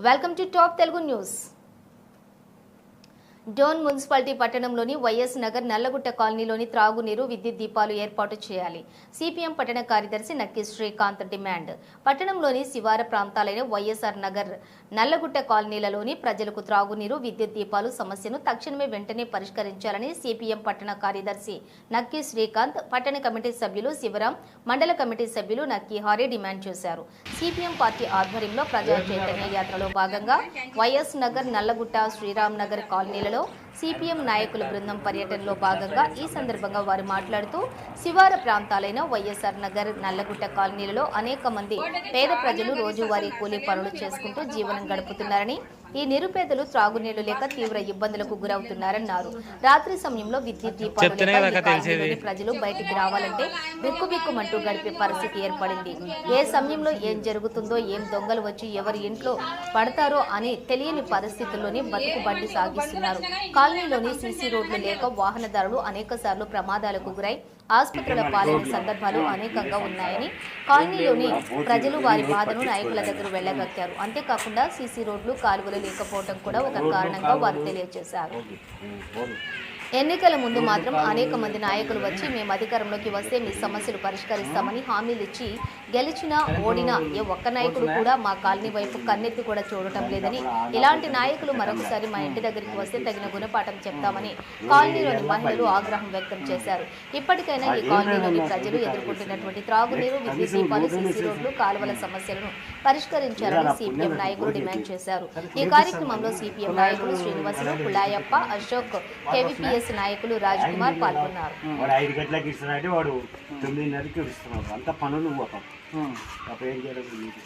Welcome to top Telugu news Dhone municipality పట్టణంలోని YS Nagar Nallagutta కాలనీలోని త్రాగునీరు విద్యుత్ దీపాలు ఏర్పాటు చేయాలి. సిపిఎం పట్టణ కార్యదర్శి నక్కి శ్రీకాంత్ డిమాండ్. పట్టణంలోని శివార ప్రాంతాలైన వైఎస్ఆర్ నగర్ నల్లగుట్ట కాలనీలలోని ప్రజలకు త్రాగునీరు విద్యుత్ దీపాలు సమస్యను తక్షణమే వెంటనే పరిష్కరించాలని సిపిఎం పట్టణ కార్యదర్శి నక్కి శ్రీకాంత్ పట్టణ కమిటీ సభ్యులు శివరాం మండల కమిటీ సభ్యులు నక్కి హారే డిమాండ్ చేశారు. సిపిఎం పార్టీ ఆధ్వర్యంలో ప్రజా చైతన్య యాత్రలో భాగంగా వైఎస్ నగర్ నల్లగుట్ట శ్రీరామ్ నగర్ కాలనీలలో సిపిఎం నాయకుల బృందం పర్యటనలో భాగంగా ఈ సందర్భంగా వారు మాట్లాడుతూ శివార ప్రాంతాలైన వైఎస్ఆర్ నగర్ నల్లగుట్ట కాలనీలలో అనేక మంది పేద ప్రజలు రోజువారీ కూలీ పనులు చేసుకుంటూ జీవనం గడుపుతున్నారని ఈ నిరుపేదలు త్రాగునీళ్ళు లేక తీవ్ర ఇబ్బందులకు గురవుతున్నారన్నారు. రాత్రి సమయంలో విద్యుత్ దీపాలు ప్రజలు బయటికి రావాలంటే బిక్కుబిక్కుమంటూ గడిపే పరిస్థితి ఏర్పడింది. ఏ సమయంలో ఏం జరుగుతుందో ఏం దొంగలు వచ్చి ఎవరి ఇంట్లో పడతారో అని తెలియని పరిస్థితుల్లోనే బతుకు బండి సాగిస్తున్నారు. కాలనీలోని సీసీ రోడ్లు లేక వాహనదారులు అనేక ప్రమాదాలకు గురై ఆసుపత్రుల పాలన సందర్భాలు అనేకంగా ఉన్నాయని కాలనీలోని ప్రజలు వారి బాధను నాయకుల దగ్గర వెళ్ళగక్కారు అంతేకాకుండా సీసీ రోడ్లు కాలువలు లేకపోవడం కూడా ఒక కారణంగా వారు తెలియజేశారు. ఎన్నికల ముందు మాత్రం అనేక మంది నాయకులు వచ్చి మేము అధికారంలోకి వస్తే మీ సమస్యలు పరిష్కరిస్తామని హామీలు ఇచ్చి గెలిచినా ఓడినా ఏ ఒక్క నాయకుడు కూడా మా కాలనీ వైపు కన్నెత్తి కూడా చూడటం లేదని ఇలాంటి నాయకులు మరొకసారి మా ఇంటి దగ్గరికి వస్తే తగిన గుణపాఠం చెప్తామని కాలనీలోని మహిళలు ఆగ్రహం వ్యక్తం చేశారు. ఇప్పటికైనా ఈ కాలనీలోని ప్రజలు ఎదుర్కొంటున్నటువంటి త్రాగునీరు విద్యుత్ దీపాలు సీసీ రోడ్లు కాలువల సమస్యలను పరిష్కరించాలని సిపిఎం నాయకులు డిమాండ్ చేశారు. ఈ కార్యక్రమంలో సిపిఎం నాయకులు శ్రీనివాసులు కులాయప్ప అశోక్ కేవీపీఎస్ నాయకులు రాజ్ కుమార్ పాల్గొన్నారు. వాడు ఐదు గంటలకు ఇస్తున్నాడు వాడు తొమ్మిదిన్నరకి ఇస్తున్నాడు అంత పనులు పోతాం అప్పుడు ఏం చేయడం లేదు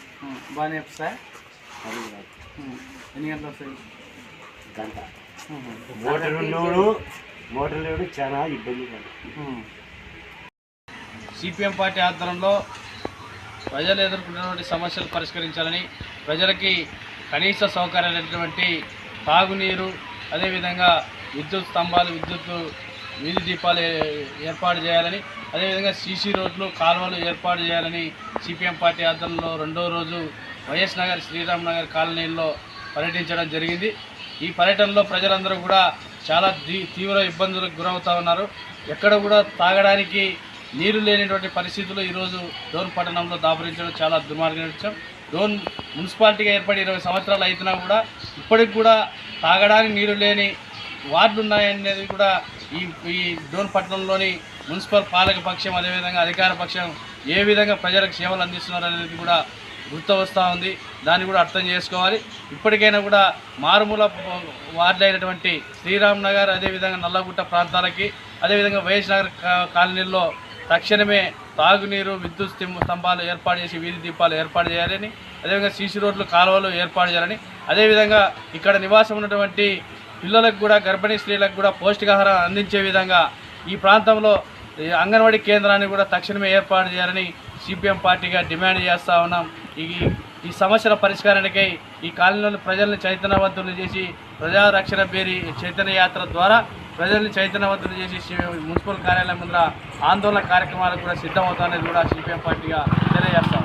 బాగానే కాదు. ఎన్ని గంటలు వస్తాయి? గంట. మోటార్ ఉన్నోడు మోటార్ లేడు చాలా ఇబ్బంది పడు. సిపిఎం పార్టీ ఆధ్వర్యంలో ప్రజలు ఎదుర్కొన్నటువంటి సమస్యలు పరిష్కరించాలని ప్రజలకి కనీస సౌకర్యాలైనటువంటి తాగునీరు అదేవిధంగా విద్యుత్ స్తంభాలు విద్యుత్ వీధి దీపాలు ఏర్పాటు చేయాలని అదేవిధంగా సీసీ రోడ్లు కాలువలు ఏర్పాటు చేయాలని సిపిఎం పార్టీ ఆధ్వర్యంలో రెండో రోజు వైఎస్ నగర్ శ్రీరామ్ నగర్ కాలనీల్లో పర్యటించడం జరిగింది. ఈ పర్యటనలో ప్రజలందరూ కూడా చాలా తీవ్ర ఇబ్బందులకు గురవుతూ ఉన్నారు. ఎక్కడ కూడా తాగడానికి నీరు లేనిటువంటి పరిస్థితులు ఈరోజు డోన్ పట్టణంలో దాపురించడం చాలా దుర్మార్గం డోన్ మున్సిపాలిటీగా ఏర్పడి ఇరవై సంవత్సరాలు అయితున్నా కూడా ఇప్పటికి కూడా తాగడానికి నీరు లేని వార్డులు ఉన్నాయనేది కూడా ఈ ఈ డోన్ పట్టణంలోని మున్సిపల్ పాలక పక్షం అదేవిధంగా అధికార పక్షం ఏ విధంగా ప్రజలకు సేవలు అందిస్తున్నారు అనేది కూడా గుర్తు వస్తూ ఉంది. దాన్ని కూడా అర్థం చేసుకోవాలి. ఇప్పటికైనా కూడా మారుమూల వార్డు అయినటువంటి శ్రీరామ్ నగర్ అదేవిధంగా నల్లగుట్ట ప్రాంతాలకి అదేవిధంగా వైఎస్ నగర్ కాలనీల్లో తక్షణమే తాగునీరు విద్యుత్ స్తంభాలు ఏర్పాటు చేసి వీధి దీపాలు ఏర్పాటు చేయాలని అదేవిధంగా సీసీ రోడ్లు కాలువలు ఏర్పాటు చేయాలని అదేవిధంగా ఇక్కడ నివాసం ఉన్నటువంటి పిల్లలకు కూడా గర్భిణీ స్త్రీలకు కూడా పౌష్టికాహారం అందించే విధంగా ఈ ప్రాంతంలో అంగన్వాడీ కేంద్రాన్ని కూడా తక్షణమే ఏర్పాటు చేయాలని సిపిఎం పార్టీగా డిమాండ్ చేస్తూ ఉన్నాం. ఈ ఈ సమస్యల పరిష్కారానికై ఈ కాలనీలోని ప్రజల్ని చైతన్యవంతులు చేసి ప్రజారక్షణ పేరి చైతన్య యాత్ర ద్వారా ప్రజల్ని చైతన్యవంతులు చేసి మున్సిపల్ కార్యాలయం ముందర ఆందోళన కార్యక్రమాలకు కూడా సిద్ధమవుతానని కూడా సిపిఎం పార్టీగా తెలియజేస్తాం